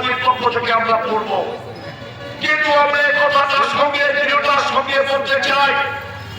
সন্ত্রাসবাদীর পক্ষ থেকে আমরা করব কিন্তু আমরা এই কথাটার সঙ্গে দৃঢ়তার সঙ্গে বলতে চাই।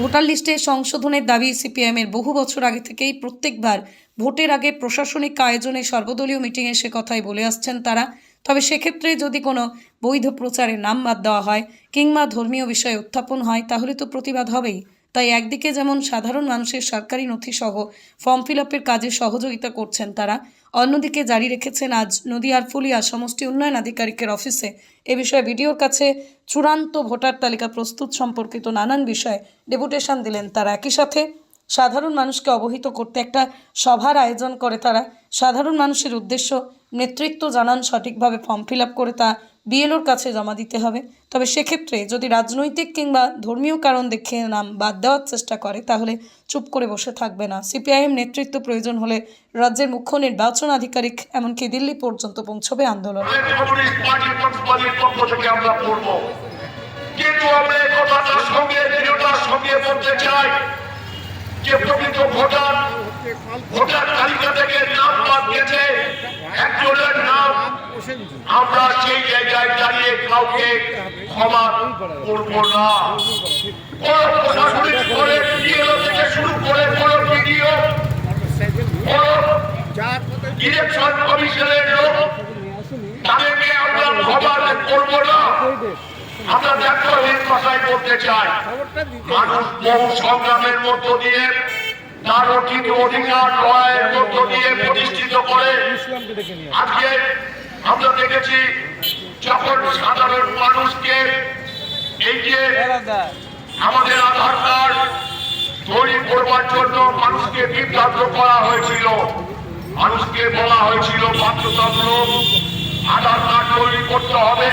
ভোটার লিস্টে সংশোধনের দাবি সিপিএমের বহু বছর আগে থেকেই প্রত্যেকবার ভোটের আগে প্রশাসনিক আয়োজনে সর্বদলীয় মিটিংয়ে সে কথাই বলে আসছেন তারা। তবে সেক্ষেত্রে যদি কোনো বৈধ প্রচারে নাম বাদ দেওয়া হয় কিংবা ধর্মীয় বিষয়ে উত্থাপন হয়, তাহলে তো প্রতিবাদ হবেই। তাই একদিকে যেমন সাধারণ মানুষের সরকারি নথিসহ ফর্ম ফিল আপের কাজে সহযোগিতা করছেন তারা, অন্যদিকে জারি রেখেছেন আজ নদিয়ার ফুলিয়া সমষ্টি উন্নয়ন আধিকারিকের অফিসে। এ বিষয়ে ভিডিওর কাছে চূড়ান্ত ভোটার তালিকা প্রস্তুত সম্পর্কিত নানান বিষয়ে ডেপুটেশন দিলেন তারা। একই সাথে সাধারণ মানুষকে অবহিত করতে একটা সভার আয়োজন করে তারা। সাধারণ মানুষের উদ্দেশ্য নেতৃত্ব জানান সঠিকভাবে ফর্ম ফিল করে তা বিএলওর কাছে জমা দিতে হবে। তবে সেক্ষেত্রে যদি রাজনৈতিক কিংবা ধর্মীয় কারণ দেখে নাম বাদ দেওয়ার চেষ্টা করে, তাহলে চুপ করে বসে থাকবে না। সিপিআইএম নেতৃত্ব প্রয়োজন হলে রাজ্যের মুখ্য নির্বাচন আধিকারিক, এমনকি দিল্লি পর্যন্ত পৌঁছবে আন্দোলন। কিন্তু আমরা ভোটার তালিকা থেকে নাম বাদ গেছে একজনের নাম। আমরা সেই জায়গায় দাঁড়িয়ে কাউকে ক্ষমা করব না। ক্ষমা করব না। আমরা ত্যাগহীন ভাষায় বলতে চাই। মানুষ বহু সংগ্রামের মধ্য দিয়ে তার অর্জিত অধিকার লড়াইয়ের মধ্য দিয়ে প্রতিষ্ঠিত করে আজকে আমরা দেখেছি যখন সাধারণ মানুষকে এই যে আমাদের আধার কার্ড তৈরি করবার জন্য মানুষকে বিভ্রান্ত করা হয়েছিল মানুষকে বলা হয়েছিল বাধ্যতামূলক আধার কার্ড তৈরি করতে হবে।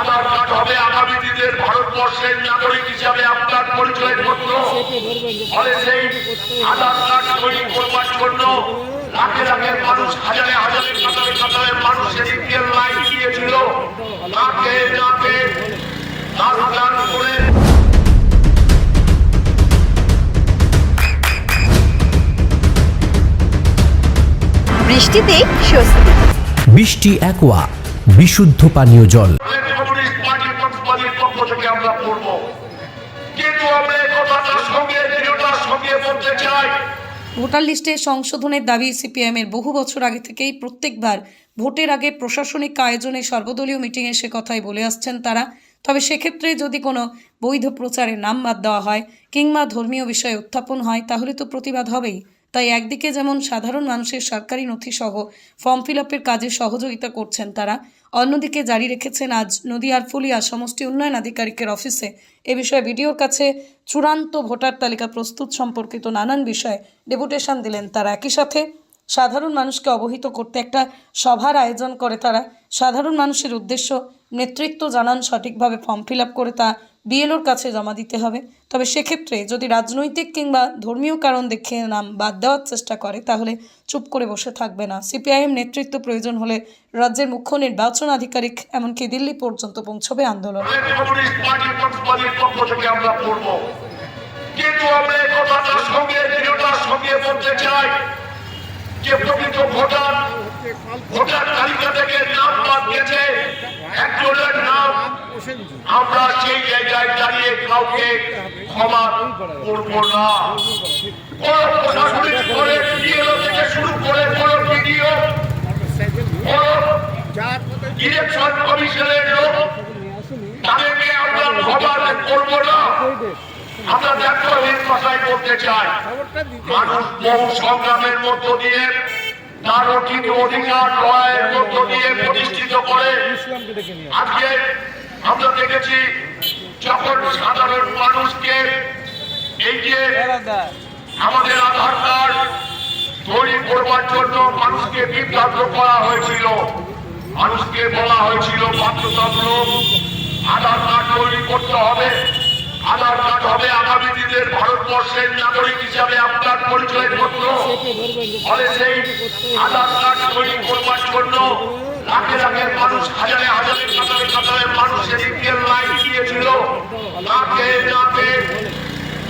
আধার কার্ড হবে আগামী দিনের ভারতবর্ষের নাগরিক হিসাবে আপনার পরিচয় পত্র। ফলে সেই আধার কার্ড তৈরি করবার জন্য লাখে লাখের মানুষ হাজারে হাজারে কাতারে কাতারে মানুষের লাইন দিয়েছিল। নাকে নাকে দান দান করে বৃষ্টিতে স্বস্তি। বৃষ্টি একোয়া বিশুদ্ধ পানীয় জল। থেকে আমরা করব কিন্তু আমরা কথাটার সঙ্গে দৃঢ়তার সঙ্গে বলতে চাই, ভোটার লিস্টে সংশোধনের দাবি সিপিএমের বহু বছর আগে থেকেই প্রত্যেকবার ভোটের আগে প্রশাসনিক আয়োজনে সর্বদলীয় মিটিংয়ে সে কথাই বলে আসছেন তারা। তবে সেক্ষেত্রে যদি কোনো বৈধ প্রচারে নাম বাদ দেওয়া হয় কিংবা ধর্মীয় বিষয়ে উত্থাপন হয়, তাহলে তো প্রতিবাদ হবেই। তাই একদিকে যেমন সাধারণ মানুষের সরকারি নথিসহ ফর্ম ফিল আপের কাজে সহযোগিতা করছেন তারা, অন্যদিকে জারি রেখেছেন আজ নদিয়ার ফুলিয়া সমষ্টি উন্নয়ন আধিকারিকের অফিসে। এ বিষয়ে ভিডিওর কাছে চূড়ান্ত ভোটার তালিকা প্রস্তুত সম্পর্কিত নানান বিষয়ে ডেপুটেশন দিলেন তারা। একই সাথে সাধারণ মানুষকে অবহিত করতে একটা সভার আয়োজন করে তারা। সাধারণ মানুষের উদ্দেশ্য নেতৃত্ব জানান সঠিকভাবে ফর্ম ফিল আপ করে তা বিএলওর কাছে জমা দিতে হবে। তবে সেক্ষেত্রে যদি রাজনৈতিক কিংবা ধর্মীয় কারণ দেখে নাম বাদ দেওয়ার চেষ্টা করে, তাহলে চুপ করে বসে থাকবে না। সিপিআইএম নেতৃত্ব প্রয়োজন হলে রাজ্যের মুখ্য নির্বাচন আধিকারিক, এমনকি দিল্লি পর্যন্ত পৌঁছবে আন্দোলন। যে প্রকৃত ভোটার ভোটার তালিকা থেকে নাম বাদ গেছে। একজনের নাম আমরা সেই জায়গায় দাঁড়িয়ে কাউকে ক্ষমা করব না। কোন প্রশাসনিক করে বিএলও থেকে শুরু করে কোন ভিডিও কোন ইলেকশন কমিশনের লোক, তাদেরকে আমরা ক্ষমা করব না। আমরা ত্যাগহীন ভাষায় বলতে চাই, মানুষ বহু সংগ্রামের মধ্য দিয়ে তার অর্জিত অধিকার লড়াইয়ের মধ্য দিয়ে প্রতিষ্ঠিত করে আজকে আমরা দেখেছি যখন সাধারণ মানুষকে এই যে আমাদের আধার কার্ড তৈরি করবার জন্য মানুষকে বিভ্রান্ত করা হয়েছিল। মানুষকে বলা হয়েছিল বাধ্যতামূলক আধার কার্ড তৈরি করতে হবে। আধার কার্ড হবে আগামী দিনের ভারতবর্ষের নাগরিক হিসাবে আপনার পরিচয় পত্র ফলে সেই আধার কার্ড তৈরি করবার জন্য লাখে লাখের মানুষ, হাজারে হাজারে কাতারে কাতারে মানুষের এদিকে লাইন দিয়েছিল। নাকে নাকে না করে